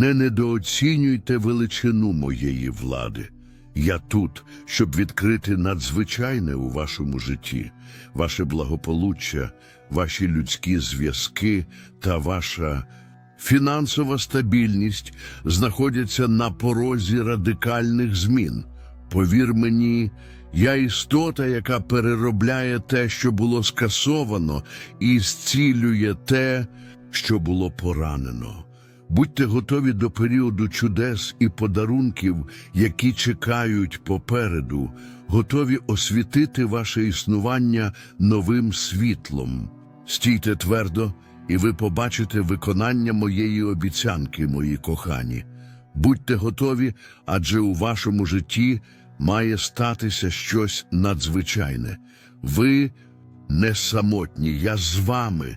Не недооцінюйте величину моєї влади. Я тут, щоб відкрити надзвичайне у вашому житті, ваше благополуччя, ваші людські зв'язки та ваша фінансова стабільність знаходяться на порозі радикальних змін. Повір мені, я істота, яка переробляє те, що було скасовано, і зцілює те, що було поранено. Будьте готові до періоду чудес і подарунків, які чекають попереду, готові освітити ваше існування новим світлом. Стійте твердо, і ви побачите виконання моєї обіцянки, мої кохані. Будьте готові, адже у вашому житті має статися щось надзвичайне. Ви не самотні, я з вами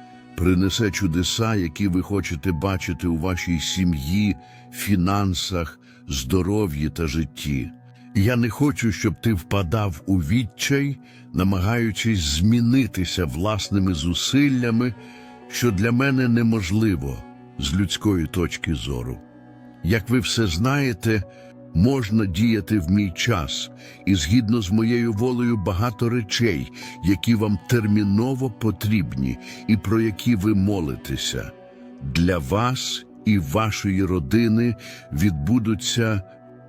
принесе чудеса, які ви хочете бачити у вашій сім'ї, фінансах, здоров'ї та житті. Я не хочу, щоб ти впадав у відчай, намагаючись змінитися власними зусиллями, що для мене неможливо з людської точки зору. Як ви все знаєте, можна діяти в мій час, і згідно з моєю волею багато речей, які вам терміново потрібні і про які ви молитеся. Для вас і вашої родини відбудуться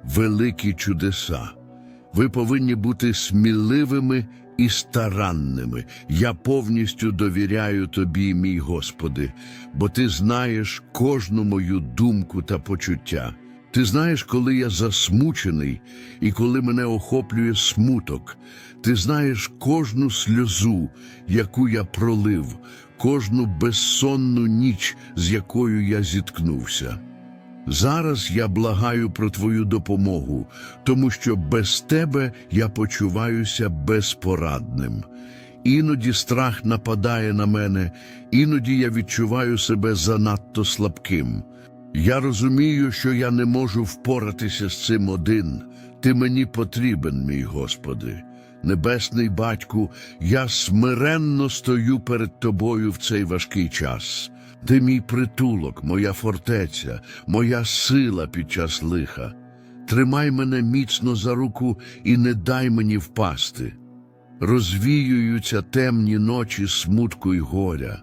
великі чудеса. Ви повинні бути сміливими і старанними. Я повністю довіряю тобі, мій Господи, бо ти знаєш кожну мою думку та почуття. Ти знаєш, коли я засмучений і коли мене охоплює смуток. Ти знаєш кожну сльозу, яку я пролив, кожну безсонну ніч, з якою я зіткнувся. Зараз я благаю про твою допомогу, тому що без тебе я почуваюся безпорадним. Іноді страх нападає на мене, іноді я відчуваю себе занадто слабким. Я розумію, що я не можу впоратися з цим один. Ти мені потрібен, мій Господи. Небесний батьку, я смиренно стою перед тобою в цей важкий час. Ти мій притулок, моя фортеця, моя сила під час лиха. Тримай мене міцно за руку і не дай мені впасти. Розвіюються темні ночі смутку й горя.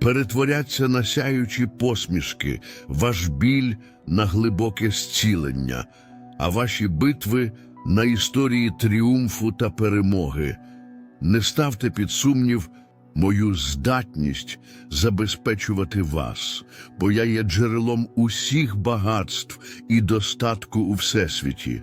перетворяться на сяючі посмішки, ваш біль на глибоке зцілення, а ваші битви на історії тріумфу та перемоги. Не ставте під сумнів мою здатність забезпечувати вас, бо я є джерелом усіх багатств і достатку у всесвіті.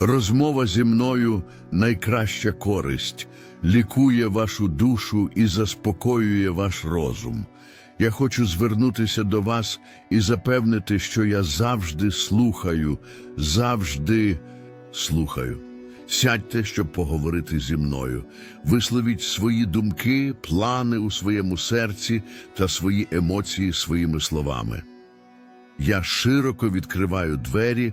Розмова зі мною найкраща користь, лікує вашу душу і заспокоює ваш розум. Я хочу звернутися до вас і запевнити, що я завжди слухаю, завжди слухаю. Сядьте, щоб поговорити зі мною. Висловіть свої думки, плани у своєму серці та свої емоції своїми словами. Я широко відкриваю двері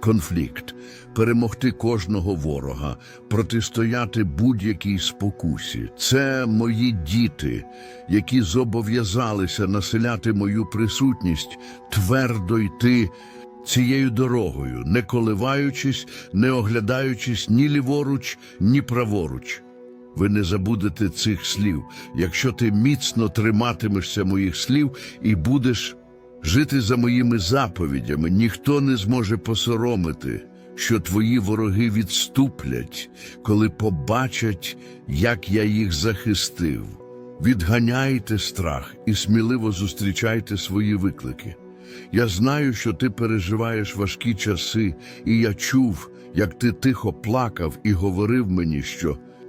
конфлікт, перемогти кожного ворога, протистояти будь-якій спокусі. Це мої діти, які зобов'язалися населяти мою присутність, твердо йти цією дорогою, не коливаючись, не оглядаючись ні ліворуч, ні праворуч. Ви не забудете цих слів, якщо ти міцно триматимешся моїх слів і будеш жити за моїми заповідями, ніхто не зможе посоромити, що твої вороги відступлять, коли побачать, як я їх захистив. Відганяйте страх і сміливо зустрічайте свої виклики. Я знаю, що ти переживаєш важкі часи, і я чув, як ти тихо плакав і говорив мені, що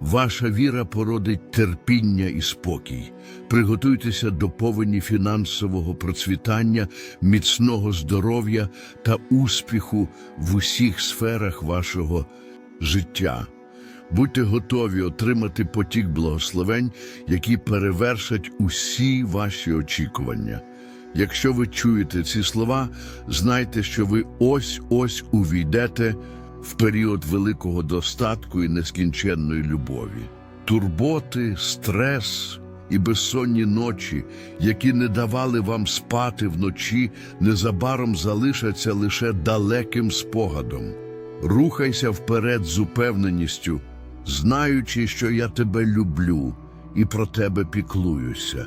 Ваша віра породить терпіння і спокій. Приготуйтеся до повені фінансового процвітання, міцного здоров'я та успіху в усіх сферах вашого життя. Будьте готові отримати потік благословень, які перевершать усі ваші очікування. Якщо ви чуєте ці слова, знайте, що ви ось-ось увійдете в період великого достатку і нескінченної любові. Турботи, стрес і безсонні ночі, які не давали вам спати вночі, незабаром залишаться лише далеким спогадом. Рухайся вперед з упевненістю, знаючи, що я тебе люблю і про тебе піклуюся.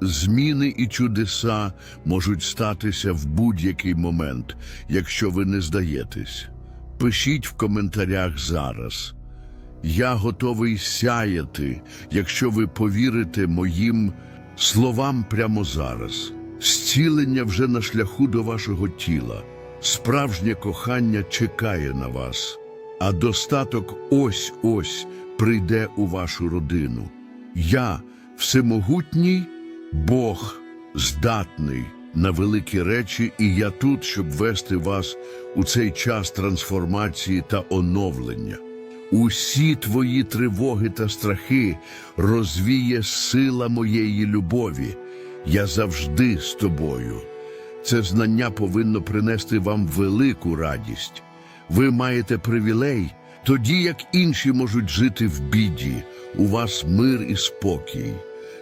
Зміни і чудеса можуть статися в будь-який момент, якщо ви не здаєтесь. Пишіть в коментарях зараз. Я готовий сяяти, якщо ви повірите моїм словам прямо зараз. Зцілення вже на шляху до вашого тіла. Справжнє кохання чекає на вас, а достаток ось-ось прийде у вашу родину. Я всемогутній Бог здатний на великі речі, і я тут, щоб вести вас у цей час трансформації та оновлення. Усі твої тривоги та страхи розвіє сила моєї любові. Я завжди з тобою. Це знання повинно принести вам велику радість. Ви маєте привілей, тоді як інші можуть жити в біді, у вас мир і спокій.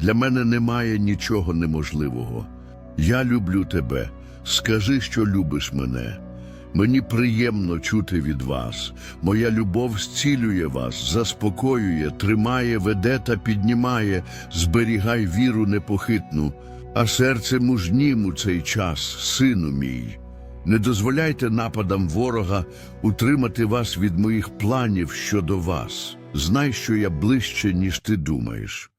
Для мене немає нічого неможливого. Я люблю тебе. Скажи, що любиш мене. Мені приємно чути від вас. Моя любов зцілює вас, заспокоює, тримає, веде та піднімає, зберігай віру непохитну, а серце мужнім у цей час, сину мій. Не дозволяйте нападам ворога утримати вас від моїх планів щодо вас. Знай, що я ближче, ніж ти думаєш.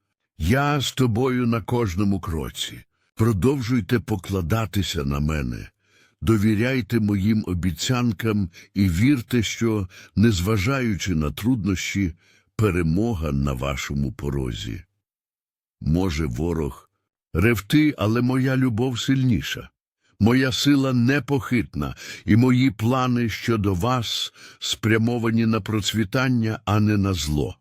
Я з тобою на кожному кроці. Продовжуйте покладатися на мене. Довіряйте моїм обіцянкам і вірте, що, незважаючи на труднощі, перемога на вашому порозі. Може, ворог ревти, але моя любов сильніша. Моя сила непохитна, і мої плани щодо вас спрямовані на процвітання, а не на зло.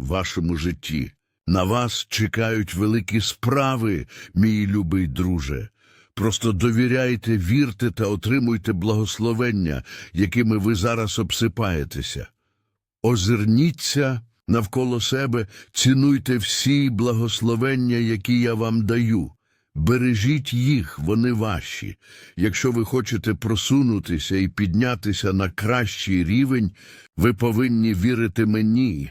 вашому житті. На вас чекають великі справи, мій любий друже. Просто довіряйте, вірте та отримуйте благословення, якими ви зараз обсипаєтеся. Озирніться навколо себе, цінуйте всі благословення, які я вам даю. Бережіть їх, вони ваші. Якщо ви хочете просунутися і піднятися на кращий рівень, ви повинні вірити мені,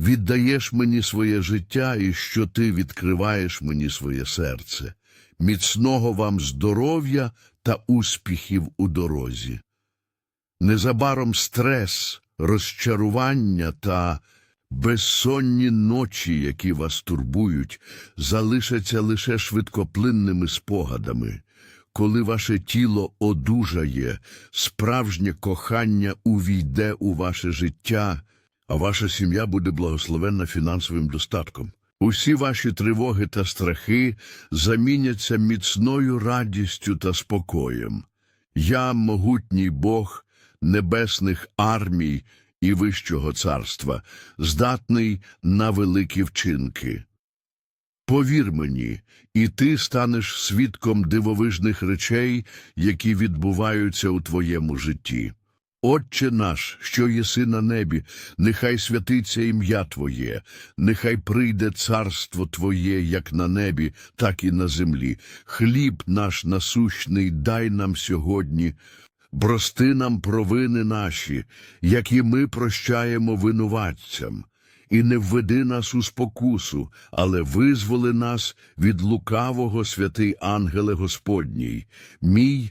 віддаєш мені своє життя і що ти відкриваєш мені своє серце. Міцного вам здоров'я та успіхів у дорозі. Незабаром стрес, розчарування та безсонні ночі, які вас турбують, залишаться лише швидкоплинними спогадами. Коли ваше тіло одужає, справжнє кохання увійде у ваше життя, а ваша сім'я буде благословенна фінансовим достатком. Усі ваші тривоги та страхи заміняться міцною радістю та спокоєм. Я, могутній Бог небесних армій і Вищого царства, здатний на великі вчинки. Повір мені, і ти станеш свідком дивовижних речей, які відбуваються у твоєму житті. Отче наш, що єси на небі, нехай святиться ім'я Твоє, нехай прийде царство Твоє, як на небі, так і на землі. Хліб наш насущний дай нам сьогодні, Прости нам провини наші, як і ми прощаємо винуватцям, і не введи нас у спокусу, але визволи нас від лукавого святий ангеле Господній, мій